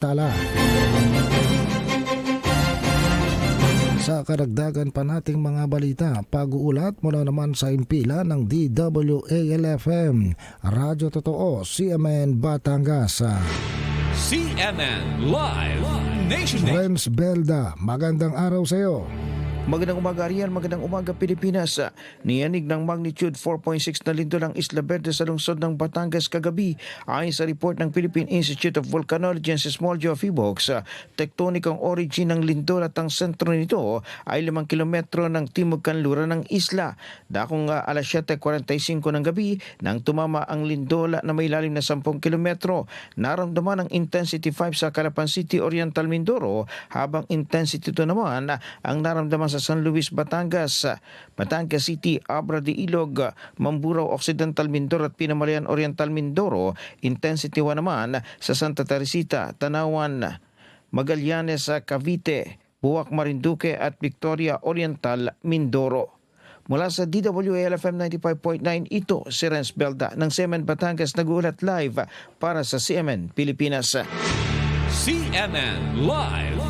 tala. Sa karagdagan pa nating mga balita, pag-uulat mula naman sa impila ng DWALFM, Radyo Totoo, CMN Batangas. CNN Live Nation Renz Belda, magandang araw sa iyo. Magandang umaga Ariel, magandang umaga Pilipinas. Niyanig ng magnitude 4.6 na lindol ang Isla Verde sa lungsod ng Batangas kagabi ayon sa report ng Philippine Institute of Volcanology and Seismology of Ibox. Tectonic ang origin ng lindol at ang sentro nito ay 5 kilometro ng timog kanluran ng isla. Dakong uh, alas 7.45 ng gabi nang tumama ang lindol na may lalim na 10 kilometro. Naramdaman ang intensity 5 sa Calapan City, Oriental Mindoro habang intensity 2 naman ang naramdaman sa San Luis, Batangas, Batangas City, Abra de Ilog, Mamburao Occidental Mindoro at Pinamalayan Oriental Mindoro. Intensity 1 naman sa Santa Teresita, Tanawan, Magallanes, Cavite, Buwak Marinduque at Victoria Oriental, Mindoro. Mula sa DWALFM 95.9, ito si Renz Belda ng CMN Batangas nag-uulat live para sa CMN Pilipinas. CNN Live